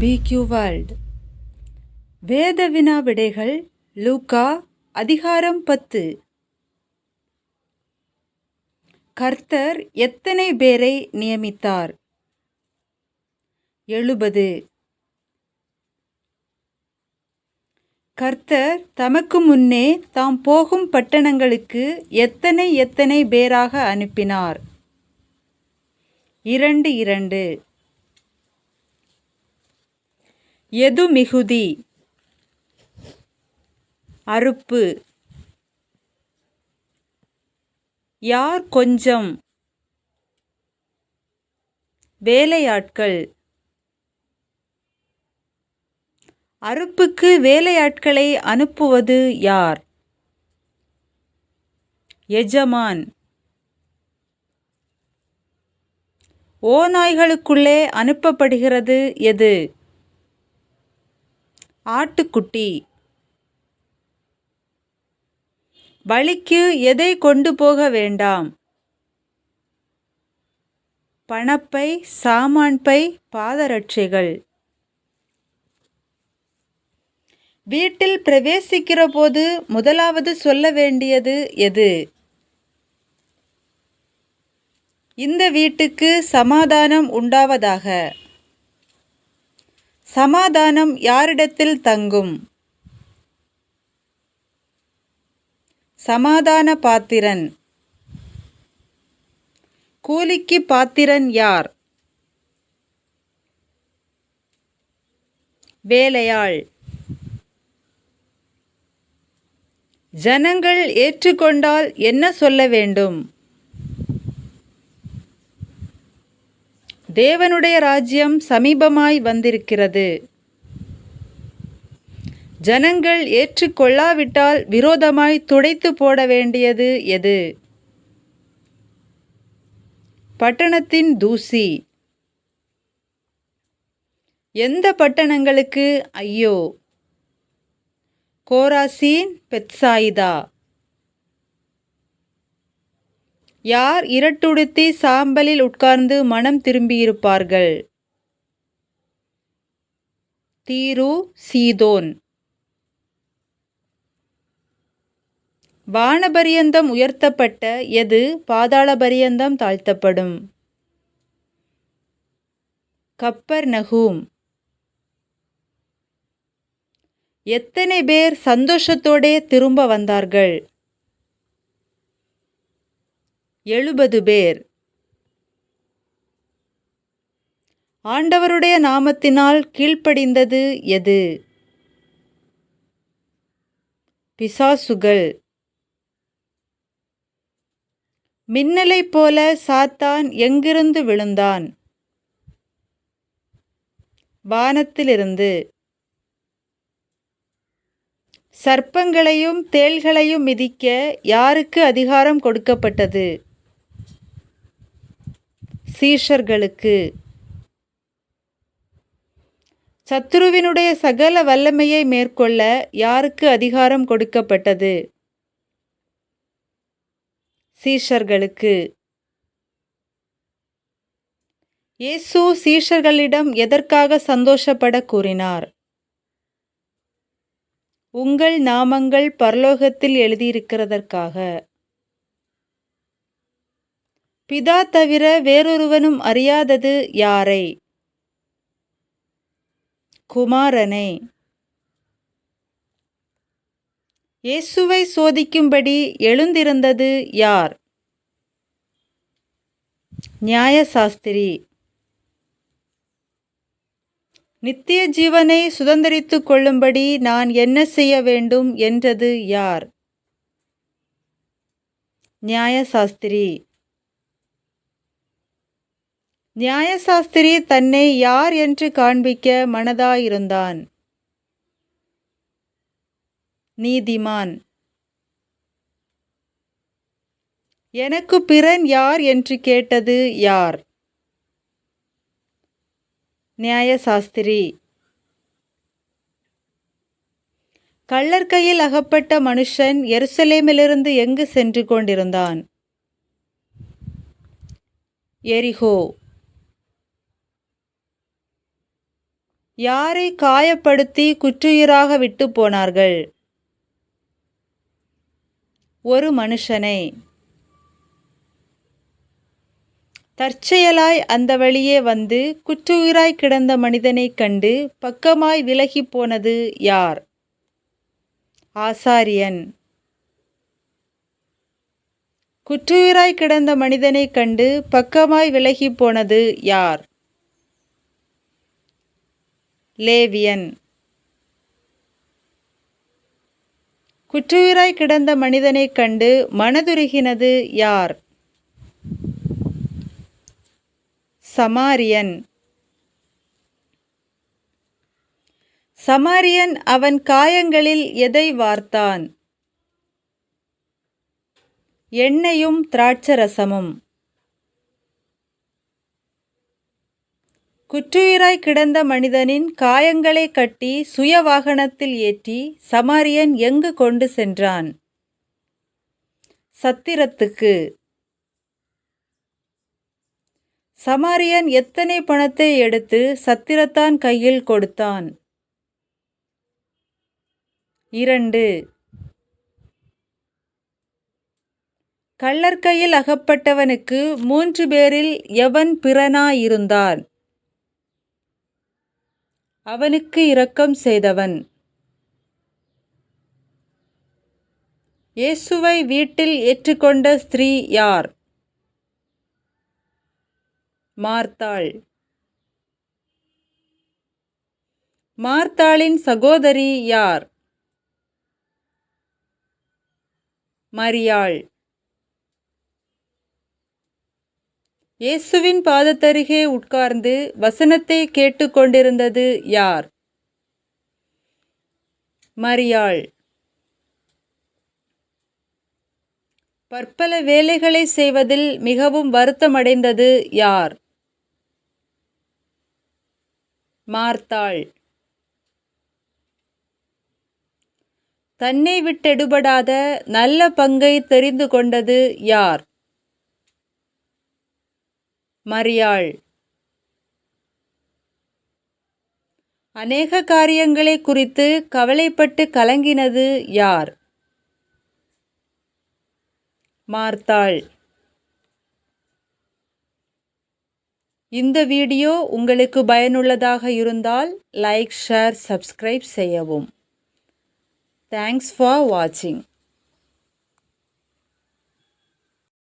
பிக்யூ world வேத வினா விடைகள் லூக்கா அதிகாரம் பத்து. கர்த்தர் எத்தனை பேரை நியமித்தார்? எழுபது. கர்த்தர் தமக்கு முன்னே தாம் போகும் பட்டணங்களுக்கு எத்தனை எத்தனை பேராக அனுப்பினார்? இரண்டு இரண்டு. எது மிகுதி அறுப்பு. யார் கொஞ்சம்? வேலையாட்கள். அறுப்புக்கு வேலையாட்களை அனுப்புவது யார்? எஜமான். ஓநாய்களுக்குள்ளே அனுப்பப்படுகிறது எது? ஆட்டுக்குட்டி. வழிக்கு எதை கொண்டு போக வேண்டாம்? பணப்பை சாமான்பை பாதரட்சைகள். வீட்டில் பிரவேசிக்கிற போது முதலாவது சொல்ல வேண்டியது எது? இந்த வீட்டுக்கு சமாதானம் உண்டாவதாக. சமாதானம் யாரிடத்தில் தங்கும்? சமாதான பாத்திரன். கூலிக்கு பாத்திரன் யார்? வேலையாள். ஜனங்கள் ஏற்றுக்கொண்டால் என்ன சொல்ல வேண்டும்? தேவனுடைய ராஜ்யம் சமீபமாய் வந்திருக்கிறது. ஜனங்கள் ஏற்றுக்கொள்ளாவிட்டால் விரோதமாய் துடைத்து போட வேண்டியது எது? பட்டணத்தின் தூசி. எந்த பட்டணங்களுக்கு? ஐயோ. Chorazin Bethsaida. யார் இரட்டுடுத்தி சாம்பலில் உட்கார்ந்து மனம் திரும்பியிருப்பார்கள்? தீரு சீதோன். வானபரியந்தம் உயர்த்தப்பட்ட எது பாதாளபரியந்தம் தாழ்த்தப்படும்? கப்பர் நகூம் எத்தனை பேர் சந்தோஷத்தோடே திரும்ப வந்தார்கள்? எழுபது பேர். ஆண்டவருடைய நாமத்தினால் கீழ்ப்படிந்தது எது? பிசாசுகள். மின்னலைப் போல சாத்தான் எங்கிருந்து விழுந்தான்? வானத்திலிருந்து. சர்ப்பங்களையும் தேள்களையும் மிதிக்க யாருக்கு அதிகாரம் கொடுக்கப்பட்டது? சீஷர்களுக்கு. சத்துருவினுடைய சகல வல்லமையை மேற்கொள்ள யாருக்கு அதிகாரம் கொடுக்கப்பட்டது? சீஷர்களுக்கு. இயேசு சீஷர்களிடம் எதற்காக சந்தோஷப்பட கூறினார்? உங்கள் நாமங்கள் பரலோகத்தில் எழுதியிருக்கிறதற்காக. பிதா தவிர வேறொருவனும் அறியாதது யாரை? குமாரனை. இயேசுவை சோதிக்கும்படி எழுந்திருந்தது யார்? நியாயசாஸ்திரி. நித்திய ஜீவனை சுதந்திரித்து கொள்ளும்படி நான் என்ன செய்ய வேண்டும் என்றது யார்? நியாயசாஸ்திரி. நியாயசாஸ்திரி தன்னை யார் என்று காண்பிக்க மனதாயிருந்தான். நீதிமான். எனக்கு பிறன் யார் என்று கேட்டது யார்? நியாயசாஸ்திரி. கள்ளர் கையில் அகப்பட்ட மனுஷன் எருசலேமிலிருந்து எங்கு சென்று கொண்டிருந்தான்? எரிகோ. யாரை காயப்படுத்தி குற்றுயிராக விட்டு போனார்கள்? ஒரு மனுஷனை. தற்செயலாய் அந்த வழியே வந்து குற்றுயிராய் கிடந்த மனிதனை கண்டு பக்கமாய் விலகிப் போனது யார்? ஆசாரியன். குற்றுயிராய் கிடந்த மனிதனைக் கண்டு பக்கமாய் விலகி போனது யார்? லேவியன். குற்றுயிராய் கிடந்த மனிதனைக் கண்டு மனதுருகினது யார்? சமாரியன். சமாரியன் அவன் காயங்களில் எதை வார்த்தான்? எண்ணெயும் திராட்சரசமும். குற்றுயிராய் கிடந்த மனிதனின் காயங்களை கட்டி சுய வாகனத்தில் ஏற்றி சமாரியன் எங்கு கொண்டு சென்றான்? சத்திரத்துக்கு. சமாரியன் எத்தனை பணத்தை எடுத்து சத்திரத்தான் கையில் கொடுத்தான்? இரண்டு. கள்ளர்கையில் அகப்பட்டவனுக்கு மூன்று பேரில் எவன் பிறனாயிருந்தான் அவனுக்கு இரக்கம் செய்தவன். இயேசுவை வீட்டில் ஏற்றுக்கொண்ட ஸ்திரீ யார்? மார்த்தாள். மார்த்தாளின் சகோதரி யார்? மரியாள். இயேசுவின் பாதத்தருகே உட்கார்ந்து வசனத்தை கேட்டுக்கொண்டிருந்தது யார்? மரியாள். பற்பல வேலைகளை செய்வதில் மிகவும் வருத்தமடைந்தது யார்? மார்த்தாள். தன்னை விட்டெடுபடாத நல்ல பங்கை தெரிந்து கொண்டது யார்? மரியாள். அநேக காரியங்களை குறித்து கவலைப்பட்டு கலங்கினது யார்? மார்த்தாள். இந்த வீடியோ உங்களுக்கு பயனுள்ளதாக இருந்தால் லைக் ஷேர் சப்ஸ்கிரைப் செய்யவும். தேங்க்ஸ் ஃபார் வாட்சிங்.